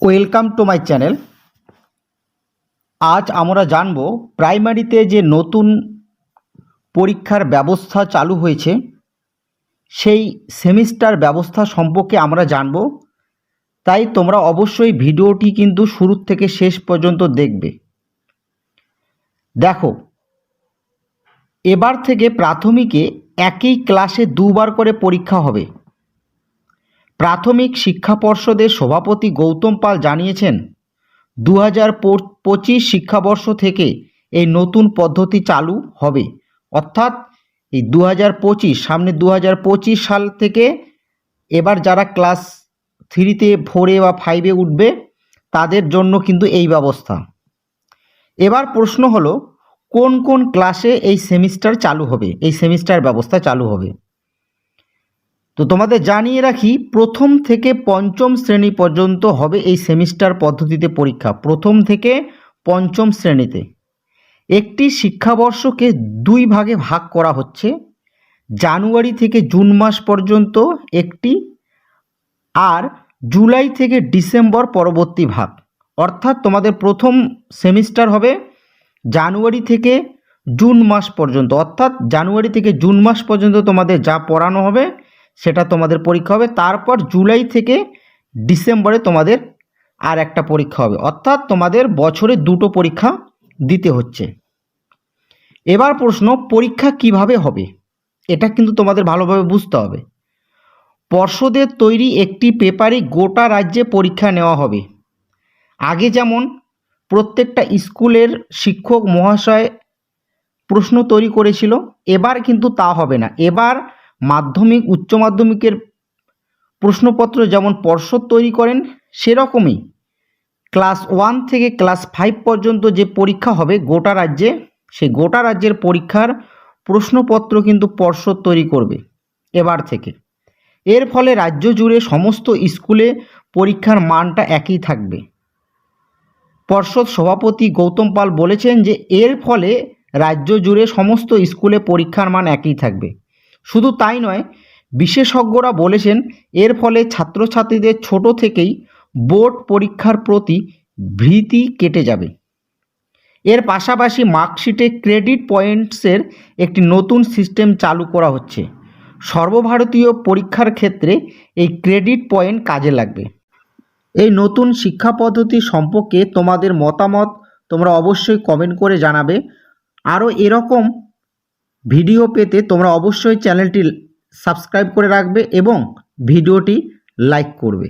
Welcome to my channel আজ আমরা জানব প্রাইমারিতে যে নতুন পরীক্ষার ব্যবস্থা চালু হয়েছে, সেই সেমিস্টার ব্যবস্থা সম্পর্কে আমরা জানব। তাই তোমরা অবশ্যই ভিডিওটি কিন্তু শুরু থেকে শেষ পর্যন্ত দেখবে। দেখো, এবার থেকে প্রাথমিকে একই ক্লাসে দুবার করে পরীক্ষা হবে। প্রাথমিক শিক্ষা পর্ষদের সভাপতি গৌতম পাল জানিয়েছেন দু হাজার পঁচিশ শিক্ষাবর্ষ থেকে এই নতুন পদ্ধতি চালু হবে। অর্থাৎ এই দু হাজার পঁচিশ, সামনে দু হাজার পঁচিশ সাল থেকে এবার যারা ক্লাস থ্রিতে, ফোরে বা ফাইভে উঠবে, তাদের জন্য কিন্তু এই ব্যবস্থা। এবার প্রশ্ন হলো, কোন কোন ক্লাসে এই সেমিস্টার চালু হবে? এই সেমিস্টার ব্যবস্থা চালু হবে? তো তোমাদের জানিয়ে রাখি, প্রথম থেকে পঞ্চম শ্রেণি পর্যন্ত হবে এই সেমিস্টার পদ্ধতিতে পরীক্ষা। প্রথম থেকে পঞ্চম শ্রেণীতে। একটি শিক্ষাবর্ষকে দুই ভাগে ভাগ করা হচ্ছে। জানুয়ারি থেকে জুন মাস পর্যন্ত একটি আর জুলাই থেকে ডিসেম্বর পরবর্তী ভাগ। অর্থাৎ তোমাদের প্রথম সেমিস্টার হবে জানুয়ারি থেকে জুন মাস পর্যন্ত। অর্থাৎ জানুয়ারি থেকে জুন মাস পর্যন্ত তোমাদের যা পড়ানো হবে সেটা তোমাদের পরীক্ষা হবে। তারপর জুলাই থেকে ডিসেম্বরে তোমাদের আর একটা পরীক্ষা হবে। অর্থাৎ তোমাদের বছরে দুটো পরীক্ষা দিতে হচ্ছে। এবার প্রশ্ন, পরীক্ষা কীভাবে হবে? এটা কিন্তু তোমাদের ভালোভাবে বুঝতে হবে। পর্ষদের তৈরি একটি পেপারে গোটা রাজ্যে পরীক্ষা নেওয়া হবে। আগে যেমন প্রত্যেকটা স্কুলের শিক্ষক মহাশয় প্রশ্ন তৈরি করেছিল, এবার কিন্তু তা হবে না। এবার মাধ্যমিক, উচ্চ মাধ্যমিকের প্রশ্নপত্র যেমন পর্ষদ তৈরি করেন, সেরকমই ক্লাস ওয়ান থেকে ক্লাস ফাইভ পর্যন্ত যে পরীক্ষা হবে গোটা রাজ্যে, সেই গোটা রাজ্যের পরীক্ষার প্রশ্নপত্র কিন্তু পর্ষদ তৈরি করবে এবার থেকে। এর ফলে রাজ্য জুড়ে সমস্ত স্কুলে পরীক্ষার মানটা একই থাকবে। পর্ষদ সভাপতি গৌতম পাল বলেছেন যে, এর ফলে রাজ্য জুড়ে সমস্ত স্কুলে পরীক্ষার মান একই থাকবে। শুধু তাই নয়, বিশেষজ্ঞরা বলেছেন এর ফলে ছাত্রছাত্রীদের ছোট থেকেই বোর্ড পরীক্ষার প্রতি ভীতি কেটে যাবে। এর পাশাপাশি মার্কশিটে ক্রেডিট পয়েন্টসের একটি নতুন সিস্টেম চালু করা হচ্ছে। সর্বভারতীয় পরীক্ষার ক্ষেত্রে এই ক্রেডিট পয়েন্ট কাজে লাগবে। এই নতুন শিক্ষা পদ্ধতি সম্পর্কে তোমাদের মতামত তোমরা অবশ্যই কমেন্ট করে জানাবে। আরও এরকম ভিডিও পেতে তোমরা অবশ্যই চ্যানেলটি সাবস্ক্রাইব করে রাখবে এবং ভিডিওটি লাইক করবে।